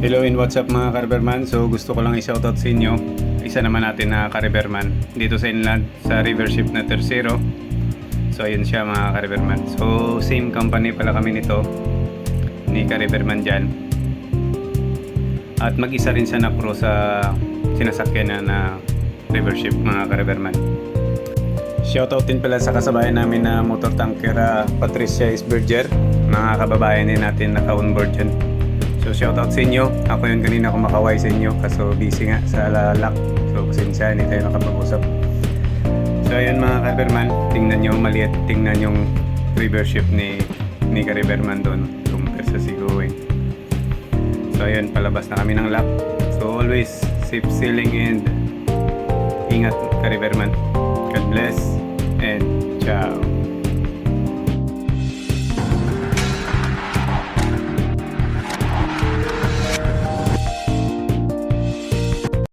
Hello and what's up mga Carberman? So gusto ko lang i-shoutout sa inyo. Isa naman natin na Carberman dito sa inland sa river ship na Tercero. So ayun siya mga Carberman. So same company pala kami nito ni Carberman dyan. At mag-isa rin siya na crew sa sinasakyan na na river ship mga Carberman. Shoutout din pala sa kasabayan namin na motor tanker ah, Patricia Isberger. Mga kababayan din natin naka-onboard dyan. So shoutout sa inyo. Ako yun kanina kumakaway sa inyo kaso busy nga sa lalak. So pasensya, hindi tayo nakapag-usap. So ayun mga Carberman, tingnan nyo maliit, tingnan yung river ship ni ni Carberman doon compare sa Sigaway. So ayun, palabas na kami ng lock. So always safe sailing and ingat Carberman. God bless and ciao.